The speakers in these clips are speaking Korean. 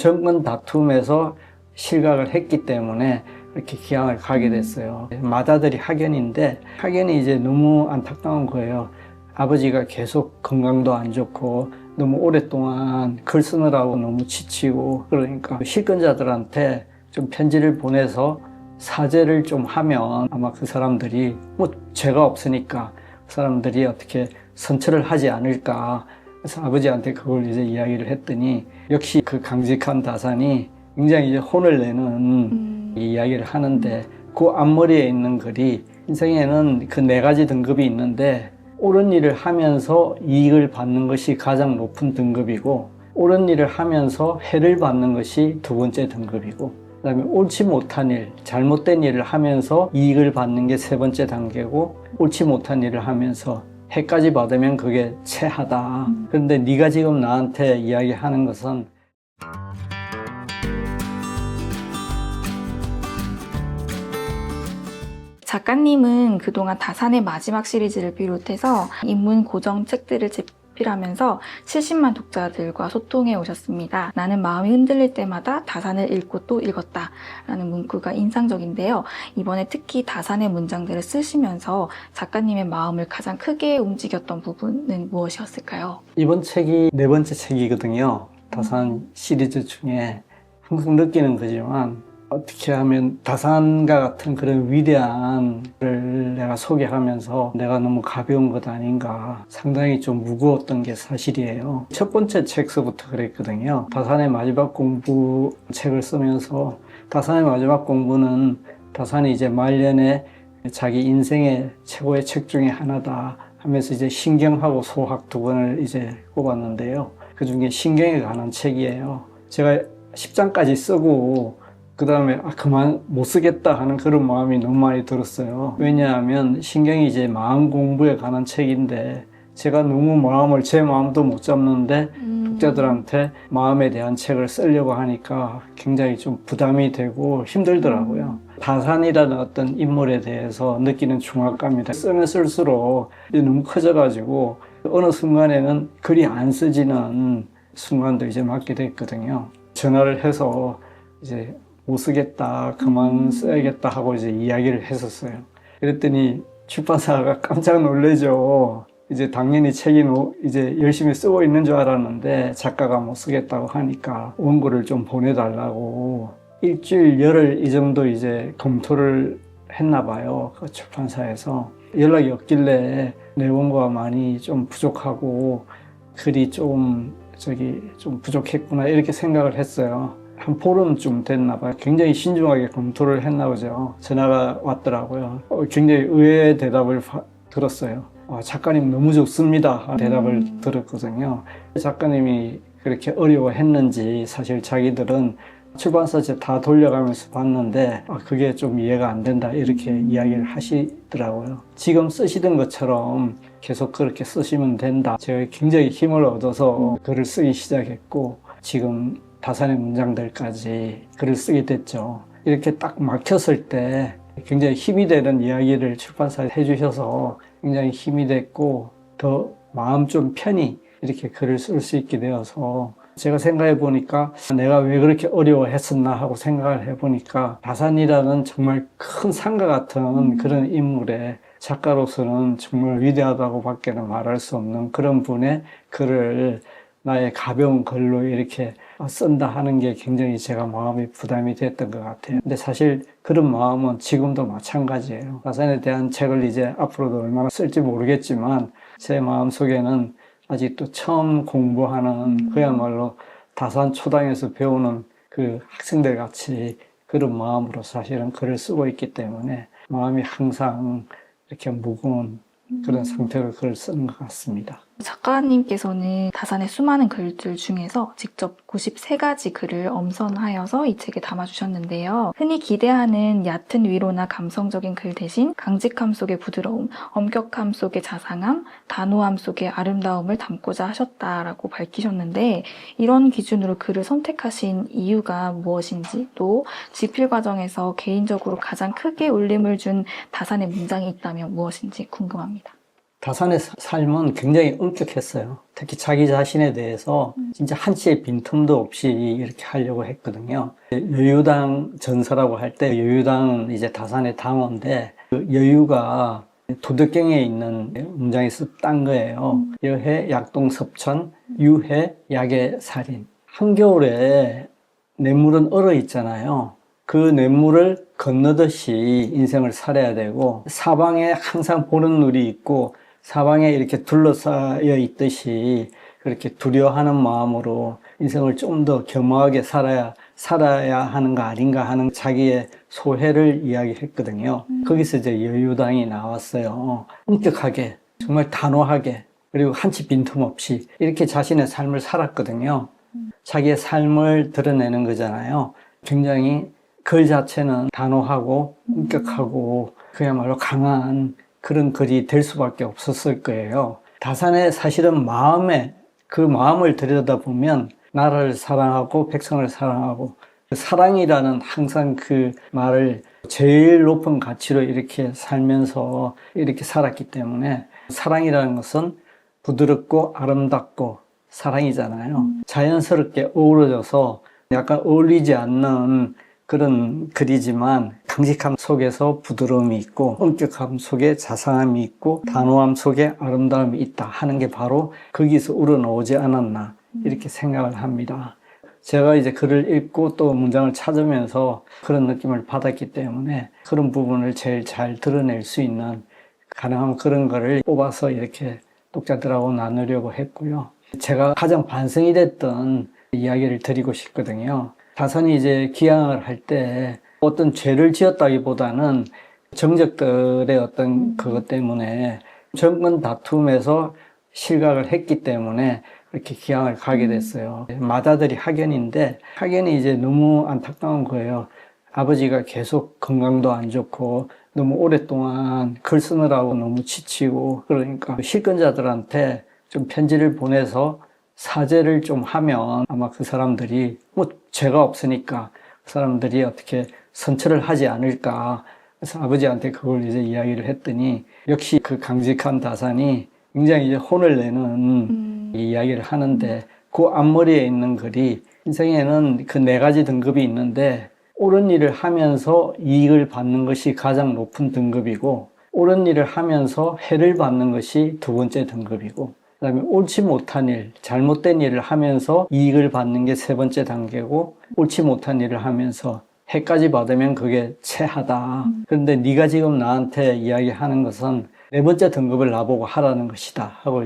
정권 다툼에서 실각을 했기 때문에 이렇게 기양을 가게 됐어요. 맏아들이 학연인데 학연이 이제 너무 안타까운 거예요. 아버지가 계속 건강도 안 좋고 너무 오랫동안 글 쓰느라고 너무 지치고 그러니까 실권자들한테 좀 편지를 보내서 사죄를 좀 하면 아마 그 사람들이 뭐 죄가 없으니까 그 사람들이 어떻게 선처를 하지 않을까 그래서 아버지한테 그걸 이제 이야기를 했더니 역시 그 강직한 다산이 굉장히 이제 혼을 내는 음. 이 이야기를 하는데 그 앞머리에 있는 글이 인생에는 그 네 가지 등급이 있는데 옳은 일을 하면서 이익을 받는 것이 가장 높은 등급이고 옳은 일을 하면서 해를 받는 것이 두 번째 등급이고 그다음에 옳지 못한 일, 잘못된 일을 하면서 이익을 받는 게 세 번째 단계고 옳지 못한 일을 하면서 해까지 받으면 그게 채하다. 그런데 네가 지금 나한테 이야기하는 것은 작가님은 그동안 다산의 마지막 시리즈를 비롯해서 인문 고정 책들을 집 필하면서 70만 독자들과 소통해 오셨습니다. 나는 마음이 흔들릴 때마다 다산을 읽고 또 읽었다. 라는 문구가 인상적인데요. 이번에 특히 다산의 문장들을 쓰시면서 작가님의 마음을 가장 크게 움직였던 부분은 무엇이었을까요? 이번 책이 네 번째 책이거든요. 다산 시리즈 중에 항상 느끼는 거지만 어떻게 하면 다산과 같은 그런 위대한 를 내가 소개하면서 내가 너무 가벼운 것 아닌가 상당히 좀 무거웠던 게 사실이에요. 첫 번째 책서부터 그랬거든요. 다산의 마지막 공부 책을 쓰면서 다산의 마지막 공부는 다산이 이제 말년에 자기 인생의 최고의 책 중에 하나다 하면서 이제 신경하고 소학 두 권을 이제 꼽았는데요. 그 중에 신경에 관한 책이에요. 제가 10장까지 쓰고 그 다음에 아, 그만 못 쓰겠다 하는 그런 마음이 너무 많이 들었어요. 왜냐하면 신경이 이제 마음 공부에 관한 책인데 제가 너무 마음을 제 마음도 못 잡는데 독자들한테 마음에 대한 책을 쓰려고 하니까 굉장히 좀 부담이 되고 힘들더라고요. 다산이라는 어떤 인물에 대해서 느끼는 중압감이 쓰면 쓸수록 너무 커져가지고 어느 순간에는 글이 안 쓰지는 순간도 이제 맞게 됐거든요. 전화를 해서 이제 못 쓰겠다, 그만 써야겠다 하고 이제 이야기를 했었어요. 그랬더니 출판사가 깜짝 놀래죠. 이제 당연히 책이 노- 이제 열심히 쓰고 있는 줄 알았는데 작가가 못 쓰겠다고 하니까 원고를 좀 보내달라고 일주일 열흘 이 정도 이제 검토를 했나 봐요. 그 출판사에서 연락이 없길래 내 원고가 많이 좀 부족하고 글이 좀 저기 좀 부족했구나 이렇게 생각을 했어요. 한 보름쯤 됐나 봐요. 굉장히 신중하게 검토를 했나 보죠. 전화가 왔더라고요. 어, 굉장히 의외의 대답을 파- 들었어요. 아, 작가님 너무 좋습니다. 대답을 음. 들었거든요. 작가님이 그렇게 어려워했는지 사실 자기들은 출판사 이제 다 돌려가면서 봤는데 아, 그게 좀 이해가 안 된다 이렇게 이야기를 하시더라고요. 지금 쓰시던 것처럼 계속 그렇게 쓰시면 된다. 제가 굉장히 힘을 얻어서 글을 쓰기 시작했고 지금 다산의 문장들까지 글을 쓰게 됐죠. 이렇게 딱 막혔을 때 굉장히 힘이 되는 이야기를 출판사에 해주셔서 굉장히 힘이 됐고 더 마음 좀 편히 이렇게 글을 쓸 수 있게 되어서 제가 생각해 보니까 내가 왜 그렇게 어려워했었나 하고 생각을 해 보니까 다산이라는 정말 큰 산과 같은 그런 인물의 작가로서는 정말 위대하다고 밖에는 말할 수 없는 그런 분의 글을 나의 가벼운 글로 이렇게 쓴다 하는 게 굉장히 제가 마음이 부담이 됐던 것 같아요. 근데 사실 그런 마음은 지금도 마찬가지예요. 다산에 대한 책을 이제 앞으로도 얼마나 쓸지 모르겠지만 제 마음 속에는 아직도 처음 공부하는 그야말로 다산 초당에서 배우는 그 학생들 같이 그런 마음으로 사실은 글을 쓰고 있기 때문에 마음이 항상 이렇게 무거운 그런 상태로 글을 쓰는 것 같습니다. 작가님께서는 다산의 수많은 글들 중에서 직접 93가지 글을 엄선하여서 이 책에 담아주셨는데요. 흔히 기대하는 얕은 위로나 감성적인 글 대신 강직함 속의 부드러움, 엄격함 속의 자상함, 단호함 속의 아름다움을 담고자 하셨다라고 밝히셨는데 이런 기준으로 글을 선택하신 이유가 무엇인지 또 집필 과정에서 개인적으로 가장 크게 울림을 준 다산의 문장이 있다면 무엇인지 궁금합니다. 다산의 사- 삶은 굉장히 엄격했어요. 특히 자기 자신에 대해서 진짜 한치의 빈틈도 없이 이렇게 하려고 했거든요. 여유당 전서라고 할 때 여유당은 이제 다산의 당원데 그 여유가 도덕경에 있는 문장에서 딴 거예요. 여해 약동 섭천 유해 약의 살인. 한겨울에 냇물은 얼어 있잖아요. 그 냇물을 건너듯이 인생을 살아야 되고 사방에 항상 보는 눈이 있고 사방에 이렇게 둘러싸여 있듯이 그렇게 두려워하는 마음으로 인생을 좀 더 겸허하게 살아야 살아야 하는 거 아닌가 하는 자기의 소회를 이야기했거든요. 거기서 이제 여유당이 나왔어요. 엄격하게 정말 단호하게 그리고 한치 빈틈없이 이렇게 자신의 삶을 살았거든요. 자기의 삶을 드러내는 거잖아요. 굉장히 글 자체는 단호하고 엄격하고 그야말로 강한 그런 글이 될 수밖에 없었을 거예요. 다산의 사실은 마음에 그 마음을 들여다보면 나라를 사랑하고 백성을 사랑하고 그 사랑이라는 항상 그 말을 제일 높은 가치로 이렇게 살면서 이렇게 살았기 때문에 사랑이라는 것은 부드럽고 아름답고 사랑이잖아요. 자연스럽게 어우러져서 약간 어울리지 않는 그런 글이지만 강직함 속에서 부드러움이 있고 엄격함 속에 자상함이 있고 단호함 속에 아름다움이 있다 하는 게 바로 거기서 우러나오지 않았나 이렇게 생각을 합니다. 제가 이제 글을 읽고 또 문장을 찾으면서 그런 느낌을 받았기 때문에 그런 부분을 제일 잘 드러낼 수 있는 가능한 그런 거를 뽑아서 이렇게 독자들하고 나누려고 했고요. 제가 가장 반성이 됐던 이야기를 드리고 싶거든요. 다산이 이제 기양을 할 때 어떤 죄를 지었다기보다는 정적들의 어떤 그것 때문에 정권 다툼에서 실각을 했기 때문에 이렇게 기양을 가게 됐어요. 마다들이 학연인데 학연이 이제 너무 안타까운 거예요. 아버지가 계속 건강도 안 좋고 너무 오랫동안 글 쓰느라고 너무 지치고 그러니까 실권자들한테 좀 편지를 보내서 사죄를 좀 하면 아마 그 사람들이 뭐 죄가 없으니까 그 사람들이 어떻게 선처를 하지 않을까 그래서 아버지한테 그걸 이제 이야기를 했더니 역시 그 강직한 다산이 굉장히 이제 혼을 내는 음. 이 이야기를 하는데 그 앞머리에 있는 글이 인생에는 그 네 가지 등급이 있는데 옳은 일을 하면서 이익을 받는 것이 가장 높은 등급이고 옳은 일을 하면서 해를 받는 것이 두 번째 등급이고 그다음에 옳지 못한 일, 잘못된 일을 하면서 이익을 받는 게 세 번째 단계고 옳지 못한 일을 하면서 해까지 받으면 그게 채하다. 그런데 네가 지금 나한테 이야기하는 것은 네 번째 등급을 나보고 하라는 것이다 하고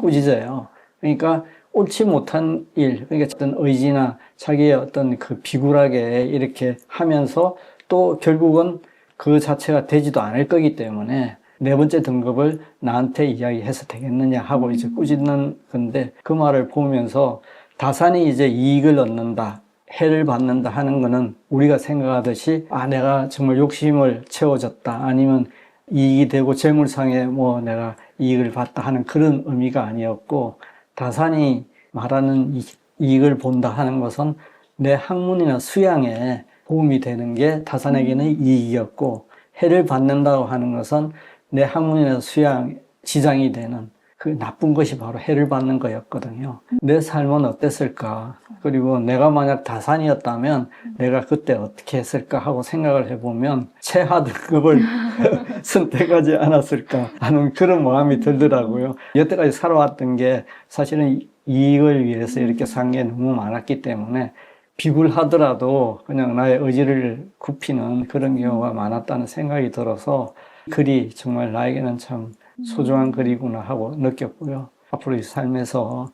꾸짖어요. 그러니까 옳지 못한 일, 그러니까 어떤 의지나 자기의 어떤 그 비굴하게 이렇게 하면서 또 결국은 그 자체가 되지도 않을 거기 때문에 네 번째 등급을 나한테 이야기해서 되겠느냐 하고 이제 꾸짖는 건데 그 말을 보면서 다산이 이제 이익을 얻는다. 해를 받는다 하는 거는 우리가 생각하듯이 아 내가 정말 욕심을 채워졌다 아니면 이익이 되고 재물상에 뭐 내가 이익을 받다 하는 그런 의미가 아니었고 다산이 말하는 이- 이익을 본다 하는 것은 내 학문이나 수양에 도움이 되는 게 다산에게는 이익이었고 해를 받는다고 하는 것은 내 학문이나 수양 지장이 되는 그 나쁜 것이 바로 해를 받는 거였거든요. 내 삶은 어땠을까? 그리고 내가 만약 다산이었다면 내가 그때 어떻게 했을까 하고 생각을 해보면 최하 등급을 선택하지 않았을까 하는 그런 마음이 들더라고요. 여태까지 살아왔던 게 사실은 이익을 위해서 이렇게 산 게 너무 많았기 때문에 비굴하더라도 그냥 나의 의지를 굽히는 그런 경우가 많았다는 생각이 들어서 글이 정말 나에게는 참 소중한 글이구나 하고 느꼈고요. 앞으로 이 삶에서 어,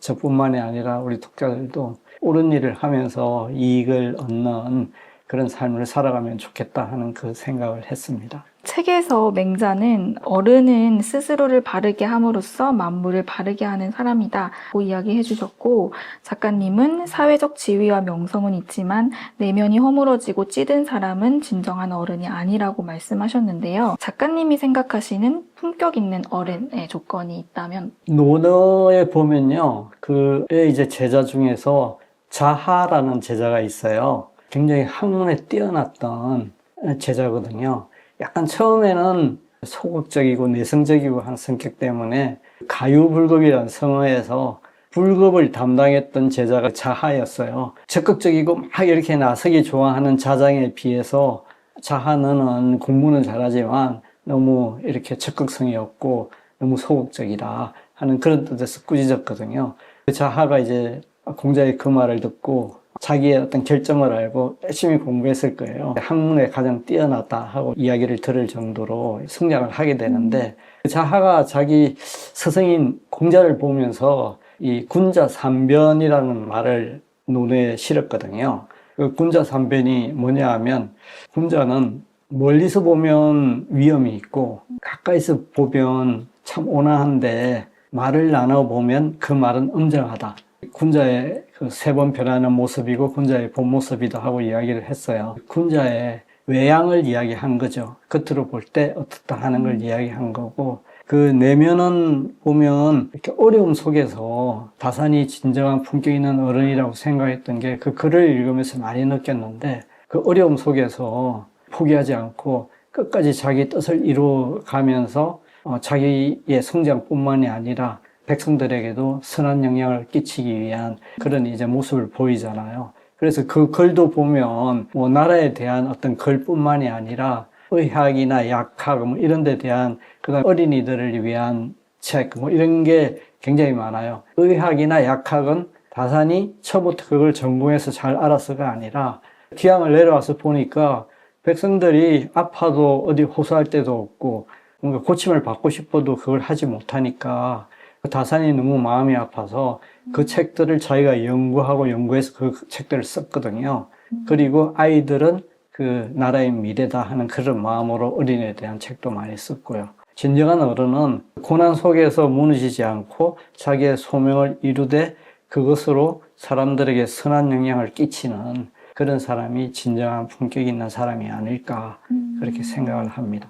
저뿐만이 아니라 우리 독자들도 옳은 일을 하면서 이익을 얻는 그런 삶을 살아가면 좋겠다 하는 그 생각을 했습니다. 책에서 맹자는 어른은 스스로를 바르게 함으로써 만물을 바르게 하는 사람이다 고 이야기해 주셨고 작가님은 사회적 지위와 명성은 있지만 내면이 허물어지고 찌든 사람은 진정한 어른이 아니라고 말씀하셨는데요. 작가님이 생각하시는 품격 있는 어른의 조건이 있다면 논어에 보면요, 그의 이제 제자 중에서 자하라는 제자가 있어요. 굉장히 학문에 뛰어났던 제자거든요. 약간 처음에는 소극적이고 내성적이고 한 성격 때문에 가유불급이라는 성어에서 불급을 담당했던 제자가 자하였어요. 적극적이고 막 이렇게 나서기 좋아하는 자장에 비해서 자하는 공부는 잘하지만 너무 이렇게 적극성이 없고 너무 소극적이다 하는 그런 뜻에서 꾸짖었거든요. 그 자하가 이제 공자의 그 말을 듣고 자기의 어떤 결점을 알고 열심히 공부했을 거예요. 학문에 가장 뛰어났다 하고 이야기를 들을 정도로 성장을 하게 되는데 그 자하가 자기 스승인 공자를 보면서 이 군자 삼변이라는 말을 눈에 실었거든요. 그 군자 삼변이 뭐냐 하면 군자는 멀리서 보면 위험이 있고 가까이서 보면 참 온화한데 말을 나눠 보면 그 말은 엄정하다. 군자의 그 세번 변하는 모습이고 군자의 본 모습이다 하고 이야기를 했어요. 군자의 외양을 이야기한 거죠. 겉으로 볼 때 어떻다 하는 걸 이야기한 거고 그 내면은 보면 이렇게 어려움 속에서 다산이 진정한 품격 있는 어른이라고 생각했던 게 그 글을 읽으면서 많이 느꼈는데 그 어려움 속에서 포기하지 않고 끝까지 자기 뜻을 이루어가면서 어, 자기의 성장뿐만이 아니라 백성들에게도 선한 영향을 끼치기 위한 그런 이제 모습을 보이잖아요. 그래서 그 글도 보면 뭐 나라에 대한 어떤 글뿐만이 아니라 의학이나 약학 뭐 이런 데 대한 그다음 어린이들을 위한 책 뭐 이런 게 굉장히 많아요. 의학이나 약학은 다산이 처음부터 그걸 전공해서 잘 알아서가 아니라 기왕을 내려와서 보니까 백성들이 아파도 어디 호소할 데도 없고 뭔가 고침을 받고 싶어도 그걸 하지 못하니까 다산이 너무 마음이 아파서 그 책들을 자기가 연구하고 연구해서 그 책들을 썼거든요. 그리고 아이들은 그 나라의 미래다 하는 그런 마음으로 어린이에 대한 책도 많이 썼고요. 진정한 어른은 고난 속에서 무너지지 않고 자기의 소명을 이루되 그것으로 사람들에게 선한 영향을 끼치는 그런 사람이 진정한 품격 있는 사람이 아닐까 그렇게 생각을 합니다.